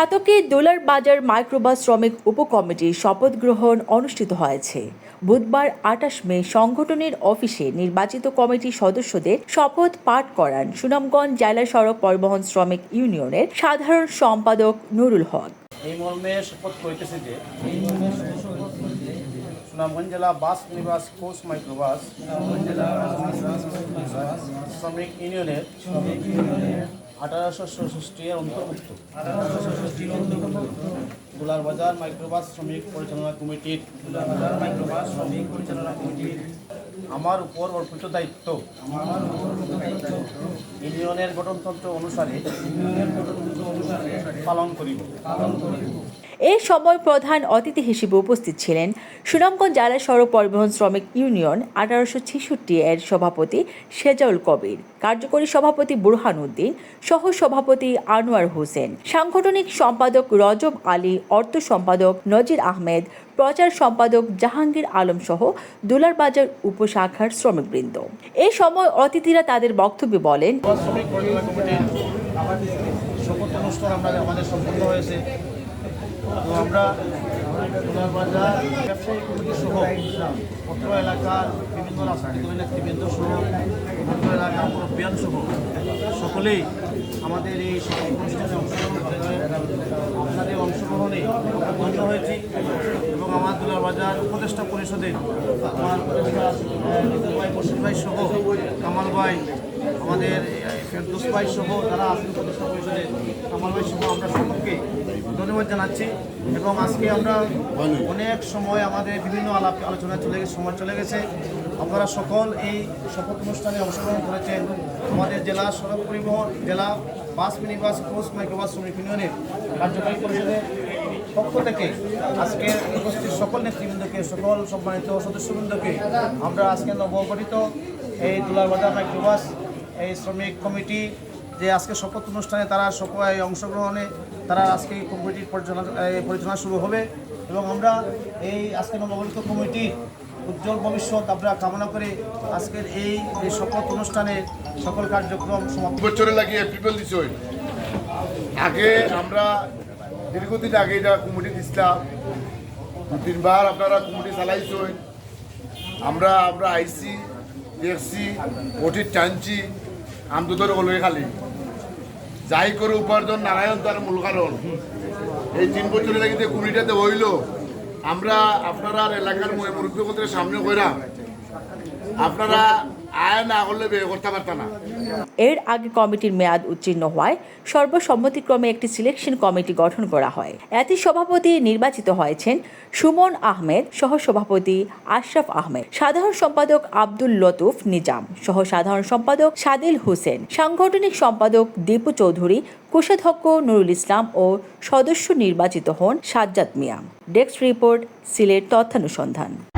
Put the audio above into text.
সাতকে দোলার বাজার মাইক্রোবাস শ্রমিক উপকমিটির শপথ গ্রহণ অনুষ্ঠিত হয়েছে। বুধবার আটাশ মে সংগঠনের অফিসে নির্বাচিত কমিটির সদস্যদের শপথ পাঠ করান সুনামগঞ্জ জেলা সড়ক পরিবহন শ্রমিক ইউনিয়নের সাধারণ সম্পাদক নুরুল হক। এই মর্মে শপথ করিতেছে যে সুনামগঞ্জ জেলা বাস নিবাস কোচ মাইক্রোবাস শ্রমিক ইউনিয়নের আঠারোশো ষষ্ঠী এর অন্তর্ভুক্ত। দুলার বাজার মাইক্রোবাস শ্রমিক পরিচালনা কমিটির মাইক্রোবাস শ্রমিক পরিচালনা কমিটির আমার উপর অর্পিত দায়িত্ব। ইউনিয়নের গঠনতন্ত্র অনুসারে পালন করিব। এই সময় প্রধান অতিথি হিসেবে উপস্থিত ছিলেন সুনামগঞ্জ জেলা সড়ক পরিবহন শ্রমিক ইউনিয়ন আঠারোশো ছেষট্টি এর সভাপতি সেজাউল কবির, কার্যকরী সভাপতি বুরহান উদ্দিন, সহ সভাপতি আনোয়ার হোসেন, সাংগঠনিক সম্পাদক রজব আলী, অর্থ সম্পাদক নজির আহমেদ, প্রচার সম্পাদক জাহাঙ্গীর আলম সহ দুলারবাজার উপশাখার শ্রমিকবৃন্দ। এই সময় অতিথিরা তাদের বক্তব্যে বলেন তো আমরা বাজার ব্যবসায়ী কমিটি সহ পত্র এলাকার বিভিন্ন রাজনৈতিক দলের নেতৃবৃন্দ সহ পত্র এলাকার মুরব্বিয়ান সহ সকলেই আমাদের এই অনুষ্ঠানে অংশগ্রহণ আপনাদের অংশগ্রহণে ধন্য হয়েছি এবং আমার দুলার বাজার উপদেষ্টা পরিষদে আমার ভাই বসির ভাই সহ কামাল ভাই আমাদের ফেরদোস ভাই সহ যারা আছেন প্রতিষ্ঠা পরিষদে। কামাল ভাই সহ আমরা সকলকে ধন্যবাদ জানাচ্ছি এবং আজকে আমরা অনেক সময় আমাদের বিভিন্ন আলাপ আলোচনা চলে গেছে, সময় চলে গেছে। আপনারা সকল এই শপথ অনুষ্ঠানে অংশগ্রহণ করেছেন আমাদের জেলা সড়ক পরিবহন, জেলা বাস মিনিবাস কোচ মাইক্রোবাস শ্রমিক ইউনিয়নের কার্যকরী পরিষদের পক্ষ থেকে আজকে উপস্থিত সকল নেতৃবৃন্দকে, সকল সম্মানিত সদস্যবৃন্দকে আমরা আজকে নবগঠিত এই দুলার দুলারবাজার মাইক্রোবাস, এই শ্রমিক কমিটি যে আজকে শপথ অনুষ্ঠানে তারা এই অংশগ্রহণে তারা আজকে কমিটির পরিচালনা পরিচালনা শুরু হবে এবং আমরা এই আজকে নবগঠিত কমিটির উজ্জ্বল ভবিষ্যৎ আমরা কামনা করে আজকের এই শপথ অনুষ্ঠানে সকল কার্যক্রম সমাপ্ত বছরে লাগিয়ে পিপল দিছই আগে আমরা দীর্ঘদিন আগে এটা কমিটি দিছিলাম দু তিনবার আপনারা কমিটি চালাইছই আমরা আমরা আইসি, দেখছি ওটির টানছি আমদুদর হলোই খালি। যাই করে উপার্জন নারায়ণ তার মূল কারণ। এই তিন বছরের লাগিতে কুড়িটাতে হইল। আমরা আপনারা এলাকার মুরব্বী সামনে কইরা, আপনারা এর আগে কমিটির মেয়াদ উত্তীর্ণ হওয়ায় সর্বসম্মতিক্রমে একটি সিলেকশন কমিটি গঠন করা হয়। এতে সভাপতি নির্বাচিত হয়েছেন সুমন আহমেদ সহ সভাপতি আশরাফ আহমেদ, সাধারণ সম্পাদক আব্দুল লতুফ নিজাম সহ সাধারণ সম্পাদক সাদিল হোসেন, সাংগঠনিক সম্পাদক দীপু চৌধুরী, কোষাধ্যক্ষ নুরুল ইসলাম ও সদস্য নির্বাচিত হন সাজ্জাদ মিয়া। Desk report, Sylhet তথ্যানুসন্ধান।